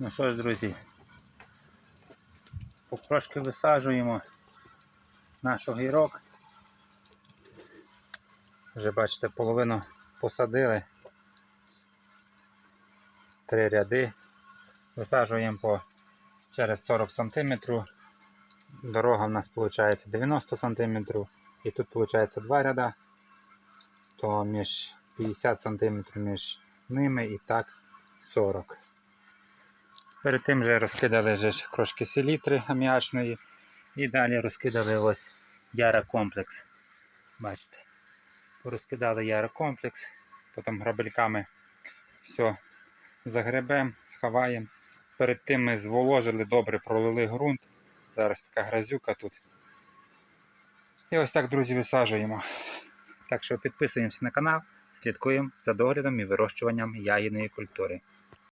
Ну що ж, друзі, потрошки висаджуємо наш огірок. Вже бачите, половину посадили. Три ряди. Висаджуємо по через 40 см. Дорога в нас виходить 90 см. І тут виходить два ряда. То між 50 см між ними і так 40 Перед тим вже розкидали вже ж трошки селітри аміачної. І далі розкидали ось ярокомплекс. Бачите. Порозкидали ярокомплекс. Потім грабельками все загребемо, сховаємо. Перед тим ми зволожили добре, пролили ґрунт. Зараз така грязюка тут. І ось так, друзі, висаджуємо. Так що підписуємося на канал, слідкуємо за доглядом і вирощуванням ягідної культури.